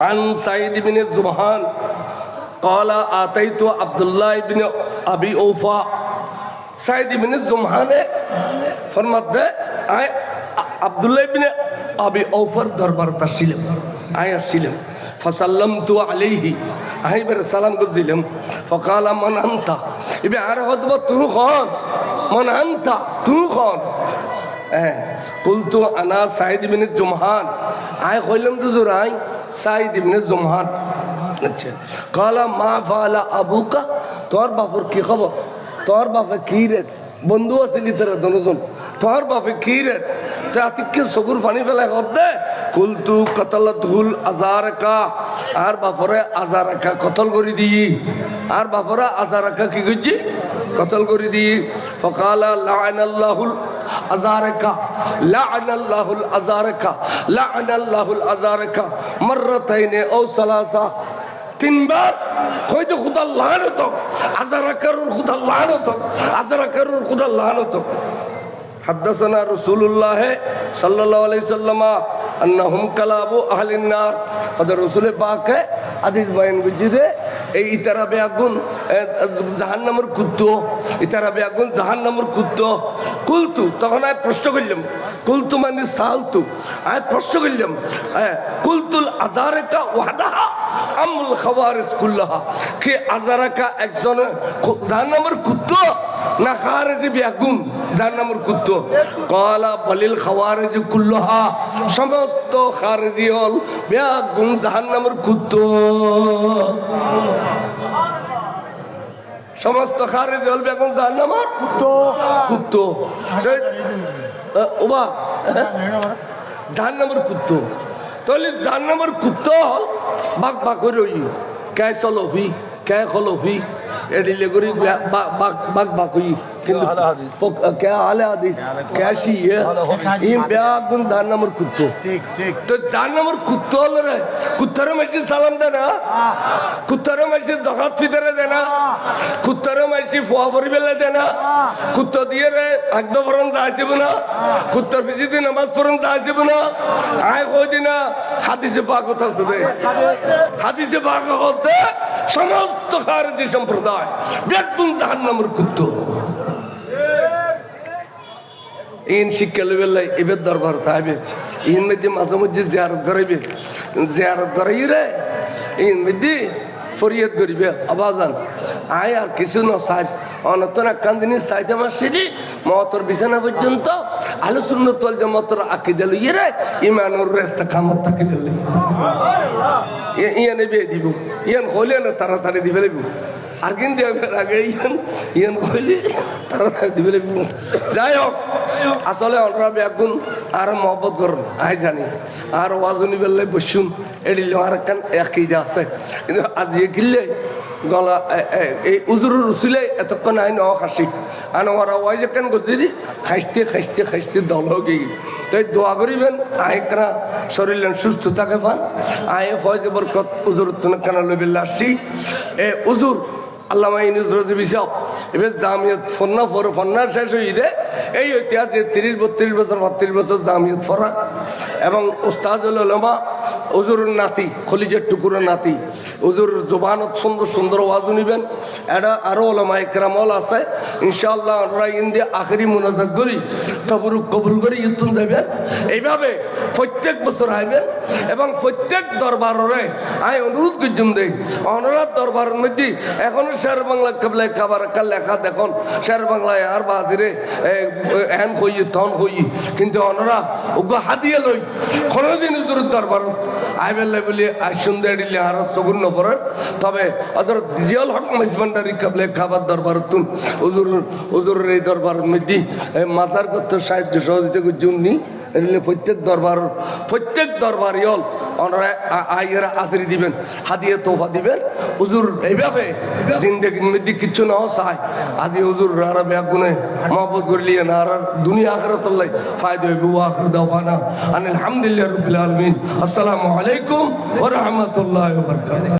عن سعيد بن الزبحان قال آتيت عبد الله بن أبي أوفا سعيد بن الزبحان ফরমাতে আয় আব্দুল্লাহ ইবনে আবি ওফর দরবার আসছিলাম আয় আসছিলাম ফাসাল্লাম তু আলাইহি আই বের সালাম করছিলাম ফকালা মান আনতা ইবে আর হতবা তুই খন মান আনতা তুই খন হ্যাঁ কুলতু আনা সাইদ ইবনে জুমহান আয় কইলাম তো জোরাই সাইদ ইবনে জুমহান। আচ্ছা। কালা, মা ফালা আবুকা? তোর বাপর কি খবর? তোর বাপে কি রে? বন্ধু আসিলি তোরা দুজন। তোর বাপে কি রে? আতিককে চকুর পানি ফেলাই দে। কুলতু কতল ধুল আজার কা আর বাপরে আজার কা কতল করে দিই আর বাপরে আজার কা করছি? কতল করে দিই ফকালা লাআনাল্লাহুল আজারকা লাআনাল্লাহুল আজারকা লাআনাল্লাহুল আজারকা মাররাতাইনে আও সালাসা তিনবার হয়তো খুদা লানত আজারা কারুর খুদা লানত আজারা কারুর খুদা লানত حدثنا رسول الله صلى الله عليه وسلم انهم كلاب اهل النار هذا رسول পাক হাদিস বয়ান বুঝিদে এই ইতারা বেআগুন জাহান্নামের কুত্তো ইতারা বেআগুন জাহান্নামের কুত্তো কুলতু, তখন আমি প্রশ্ন করলাম, কুলতু মানে সালতু। আমি প্রশ্ন করলাম কুলতুল আজারেকা ওয়াদাহা আমুল খাওয়ারিস কুল্লাহা? কি আজারাকা একজন জাহান্নামের কুত্তো না খারেজি বেআগুন জাহান্নামের কুত্তো কলা বলিল, খাওয়ারিজ কুল্লাহা। সমস্ত খারেজি হল বেআগুন জাহান্নামের কুত্তো সমস্ত খারেজ হল বেগুন জাহান্নামের। কুত্তো কুত্তো ওবা জাহান্নামের কুত্তো তাহলে জাহান্নামের কুত্তো হল বাক বাক করে ওই কে চলফি কে খলফি। এডিলে করি বাক বাক বাক হই। কিন্তু কে আলে হাদিস। কে শিয়ে ইন বেগুন জাহান্নামের কুত্তো। ঠিক ঠিক। তো জাহান্নামের কুত্তো হল রে। কুত্তারও মাইছি সালাম দে না। কুত্তারও মাইছি জগাত ফিতারে দে না। কুত্তারও মাইছি ফোয়া পরিবেলে দে না। কুত্ত দিয়ে রে আগদ ফরন যাইছিব না। কুত্তার পিছি দিয়ে নামাজ ফরন যাইছিব না। আয় কই দিনা। হাদিসে পাক কথা আছে হাদিসে পাক বলতে সমস্ত খারেজি সম্প্রদায় একদম জাহান নামের কুত্ত ইন শিক্ষা লেবেলাই এবার দরবার থাকবে ইন মধ্যে মাঝে মধ্যে জিয়ারত করাইবে। জিয়ারত করাই রে, ইন মধ্যে ফরিয়াদ করিবে আবাজান আয় আর কিছু ন সাজ অনতন একখান জিনিস চাইতে সেটি মতর বিছানা পর্যন্ত আলোচনা তল যে মতর আঁকি দিল ইয়ে রে ইমানুর রেস্তা খামত তাকে দিল ইয়ে নেবে দিব। ইয়ান হলে না তাড়াতাড়ি দিবে লাগব আর কিন্তু আগে ইয়ান ইয়ান হইলে তাড়াতাড়ি দিবে যাই হোক আসলে অনরা বেগুন আর মহব্বত করুন আই জানি আর ওয়াজনি বেললে বসুন এডিলে আর একখান একই যা আছে কিন্তু আজ কিনলে গলা এই উজুরুর উসিলে এতক্ষণ আই ন খাসি আন ওরা ওয়াইজ কেন গছি দি খাইতে খাইতে খাইতে দল হোক তাই দোয়া করিবেন আই কেনা শরীর সুস্থ থাকে পান আয়ে ফয়জে বরকত উজুর তুন কেনা লইবেল আসছি এ উজুর ফন্নার শেষ হইলে এই ঐতিহাসিক তিরিশ বত্রিশ বছর বত্রিশ বছর জামিয়ত ফরা। এবং উস্তাজুল উলমা উজুরের নাতি, খলিজের টুকুরের নাতি। উজুর জোবানত সুন্দর সুন্দর ওয়াজ নিবেন এটা আরও ওলমা একরামল আছে। ইনশাআল্লাহ ইন্দিয়া আখেরি মোনাজাত করি, তবরুক কবুল করি ইতুন যাবেন এইভাবে প্রত্যেক বছর আইবেন এবং প্রত্যেক দরবারে আই অনুরোধ করছুন দেই অনরাত দরবারের মধ্যে এখনও শের বাংলা কেবলাই খাবার একটা লেখা দেখুন। শের বাংলায় আর বাজিরে এন হই, তন হই। কিন্তু অনরা ওগো হাতিয়ে লই। কোনোদিন হুজুরের দরবারত। আইবেলে বলি আই সুন্দর দিলে আর সগুন নপরের তবে হজরত জিয়াল হক মেজবান্ডারি কেবলে খাবার দরবার তুন হুজুর, হুজুরের এই দরবার মধ্যে মাজার করতে সাহায্য সহযোগিতা করছি নি প্রত্যেক দরবার প্রত্যেক দরবার ইয়ল ওনারা আইয়েরা আজরি দিবেন, হাদিয়ে তোফা দিবেন। হুজুর এইভাবে জিন্দগির মধ্যে কিচ্ছু না চাই আজি হুজুর আর ব্যাগুনে মহব্বত করলি না আর দুনিয়া আখরাত আল্লাহ ফায়দা হইব আখর দাওয়ানা আলহামদুলিল্লাহ রাব্বিল আলামিন। আসসালামু আলাইকুম ওয়া